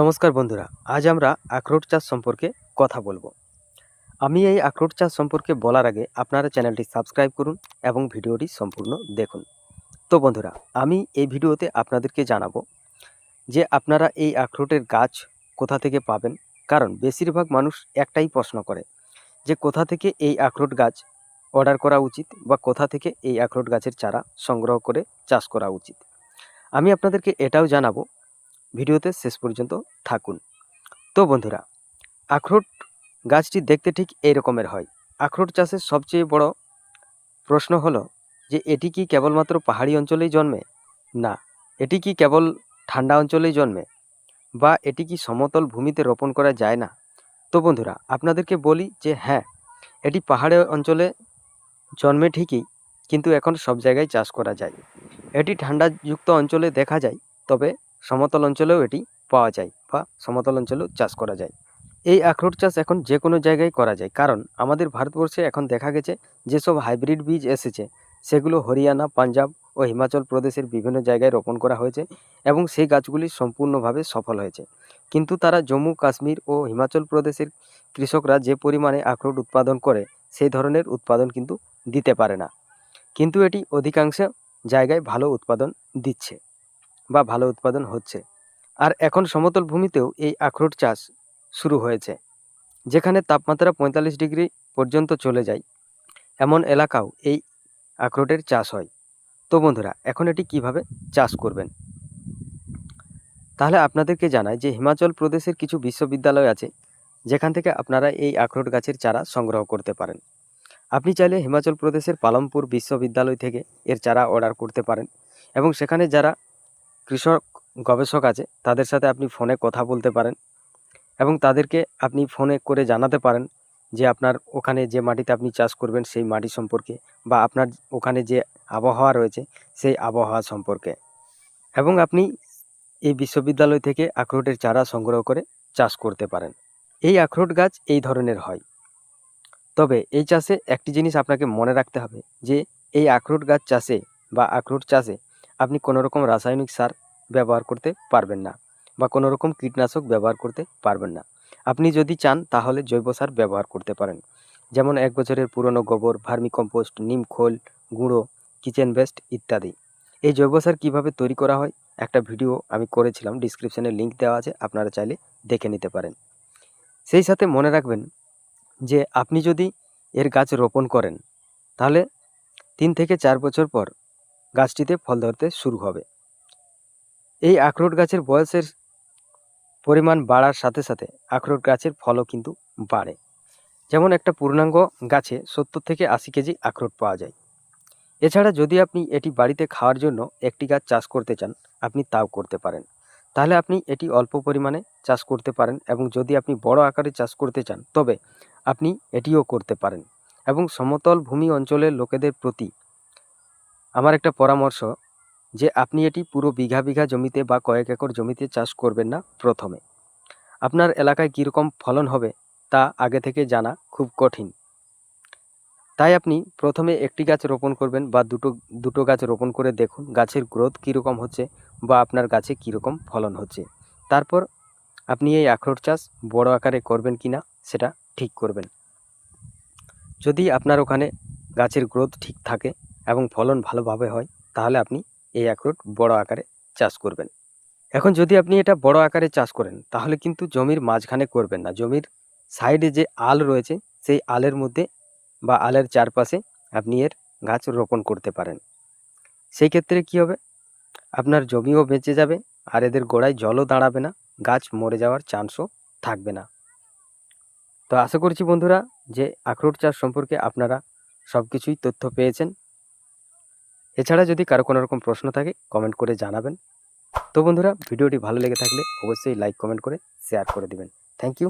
নমস্কার বন্ধুরা, আজ আমরা আখরোট চাষ সম্পর্কে কথা বলব। আমি এই আখরোট চাষ সম্পর্কে বলার আগে আপনারা চ্যানেলটি সাবস্ক্রাইব করুন এবং ভিডিওটি সম্পূর্ণ দেখুন। তো বন্ধুরা, আমি এই ভিডিওতে আপনাদেরকে জানাব যে আপনারা এই আখরোটের গাছ কোথা থেকে পাবেন? কারণ বেশিরভাগ মানুষ একটাই প্রশ্ন করে যে কোথা থেকে এই আখরোট গাছ অর্ডার করা উচিত বা কোথা থেকে এই আখরোট গাছের চারা সংগ্রহ করে চাষ করা উচিত। আমি আপনাদেরকে এটাও জানাব ভিডিওতে শেষ পর্যন্ত থাকুন। তো বন্ধুরা, আখরোট গাছটি দেখতে ঠিক এই রকমের হয়। আখরোট চাষের সবচেয়ে বড় প্রশ্ন হলো যে, এটি কি কেবলমাত্র পাহাড়ি অঞ্চলেই জন্মে? না, এটি কি কেবল ঠান্ডা অঞ্চলেই জন্মে? বা এটি কি সমতল ভূমিতে রোপণ করা যায় না? তো বন্ধুরা, আপনাদেরকে বলি যে হ্যাঁ এটি পাহাড়ে অঞ্চলে জন্মে ঠিকই, কিন্তু এখন সব জায়গায় চাষ করা যায়। এটি ঠান্ডাযুক্ত অঞ্চলে দেখা যায়, তবে সমতল অঞ্চলেও এটি পাওয়া যায় বা সমতল অঞ্চলেও চাষ করা যায়। এই আখরোট চাষ এখন যে কোনো জায়গায় করা যায়। কারণ আমাদের ভারতবর্ষে এখন দেখা গেছে যেসব হাইব্রিড বীজ এসেছে, সেগুলো হরিয়ানা, পাঞ্জাব ও হিমাচল প্রদেশের বিভিন্ন জায়গায় রোপণ করা হয়েছে এবং সেই গাছগুলি সম্পূর্ণভাবে সফল হয়েছে। কিন্তু তারা জম্মু, কাশ্মীর ও হিমাচল প্রদেশের কৃষকরা যে পরিমাণে আখরোট উৎপাদন করে, সেই ধরনের উৎপাদন কিন্তু দিতে পারে না। কিন্তু এটি অধিকাংশ জায়গায় ভালো উৎপাদন দিচ্ছে। বা ভালো উৎপাদন হচ্ছে। আর এখন সমতল ভূমিতেও এই আখরোট চাষ শুরু হয়েছে, যেখানে তাপমাত্রা পঁয়তাল্লিশ ডিগ্রি পর্যন্ত চলে যায়। এমন এলাকাও এই আখরোটের চাষ হয়। তো বন্ধুরা, এখন এটি কীভাবে চাষ করবেন? তাহলে আপনাদেরকে জানাই যে হিমাচল প্রদেশের কিছু বিশ্ববিদ্যালয় আছে, যেখান থেকে আপনারা এই আখরোট গাছের চারা সংগ্রহ করতে পারেন। আপনি চাইলে হিমাচল প্রদেশের পালমপুর বিশ্ববিদ্যালয় থেকে এর চারা অর্ডার করতে পারেন এবং সেখানে যারা কৃষক গবেষক আছে, তাদের সাথে আপনি ফোনে কথা বলতে পারেন এবং তাদেরকে আপনি ফোনে করে জানাতে পারেন যে আপনার ওখানে যে মাটিতে আপনি চাষ করবেন সেই মাটি সম্পর্কে বা আপনার ওখানে যে আবহাওয়া রয়েছে সেই আবহাওয়া সম্পর্কে। এবং আপনি এই বিশ্ববিদ্যালয় থেকে আখরোটের চারা সংগ্রহ করে চাষ করতে পারেন। এই আখরোট গাছ এই ধরনের হয়। তবে এই চাষে একটি জিনিস আপনাকে মনে রাখতে হবে যে, এই আখরোট গাছ চাষে বা আখরোট চাষে আপনি কোনো রকম রাসায়নিক সার ব্যবহার করতে পারবেন না বা কোনো রকম কীটনাশক ব্যবহার করতে পারবেন না। আপনি যদি চান তাহলে জৈব সার ব্যবহার করতে পারেন। যেমন এক বছরের পুরনো গোবর ভার্মি কম্পোস্ট নিম খোল, গুঁড়ো কিচেন বেস্ট ইত্যাদি। এই জৈব সার কীভাবে তৈরি করা হয় একটা ভিডিও আমি করেছিলাম, ডিসক্রিপশানে লিঙ্ক দেওয়া আছে, আপনারা চাইলে দেখে নিতে পারেন। সেই সাথে মনে রাখবেন যে আপনি যদি এর গাছ রোপণ করেন, তাহলে তিন থেকে চার বছর পর গাছটিতে ফল ধরতে শুরু হবে। এই আখরোট গাছের বয়সের পরিমাণ বাড়ার সাথে সাথে আখরোট গাছের ফলও কিন্তু বাড়ে। যেমন একটা পূর্ণাঙ্গ গাছে সত্তর থেকে আশি কেজি আখরোট পাওয়া যায়। এছাড়া যদি আপনি এটি বাড়িতে খাওয়ার জন্য একটি গাছ চাষ করতে চান, আপনি তাও করতে পারেন। তাহলে আপনি এটি অল্প পরিমাণে চাষ করতে পারেন এবং যদি আপনি বড় আকারে চাষ করতে চান, তবে আপনি এটিও করতে পারেন। এবং সমতল ভূমি অঞ্চলের লোকেদের প্রতি আমার একটা পরামর্শ, যে আপনি এটি পুরো বিঘা বিঘা জমিতে বা কয়েক একর জমিতে চাষ করবেন না প্রথমে। আপনার এলাকায় কীরকম ফলন হবে তা আগে থেকে জানা খুব কঠিন। তাই আপনি প্রথমে একটি গাছ রোপণ করবেন বা দুটো দুটো গাছ রোপণ করে দেখুন গাছের গ্রোথ কীরকম হচ্ছে বা আপনার গাছে কীরকম ফলন হচ্ছে। তারপর আপনি এই আখরোট চাষ বড় আকারে করবেন কি না সেটা ঠিক করবেন। যদি আপনার ওখানে গাছের গ্রোথ ঠিক থাকে এবং ফলন ভালোভাবে হয়, তাহলে আপনি এই আখরোট বড় আকারে চাষ করবেন। এখন যদি আপনি এটা বড় আকারে চাষ করেন, তাহলে কিন্তু জমির মাঝখানে করবেন না। জমির সাইডে যে আল রয়েছে, সেই আলের মধ্যে বা আলের চারপাশে আপনি এর গাছ রোপণ করতে পারেন। সেই ক্ষেত্রে কি হবে? আপনার জমিও বেঁচে যাবে, আর এদের গোড়ায় জলও দাঁড়াবে না, গাছ মরে যাওয়ার চান্সও থাকবে না। তো আশা করছি বন্ধুরা, যে আখরোট চাষ সম্পর্কে আপনারা সব কিছুই তথ্য পেয়েছেন। এছাড়া যদি কারও কোনো রকম প্রশ্ন থাকে কমেন্ট করে জানাবেন। তো বন্ধুরা, ভিডিওটি ভালো লেগে থাকলে অবশ্যই লাইক কমেন্ট করে শেয়ার করে দিবেন। Thank you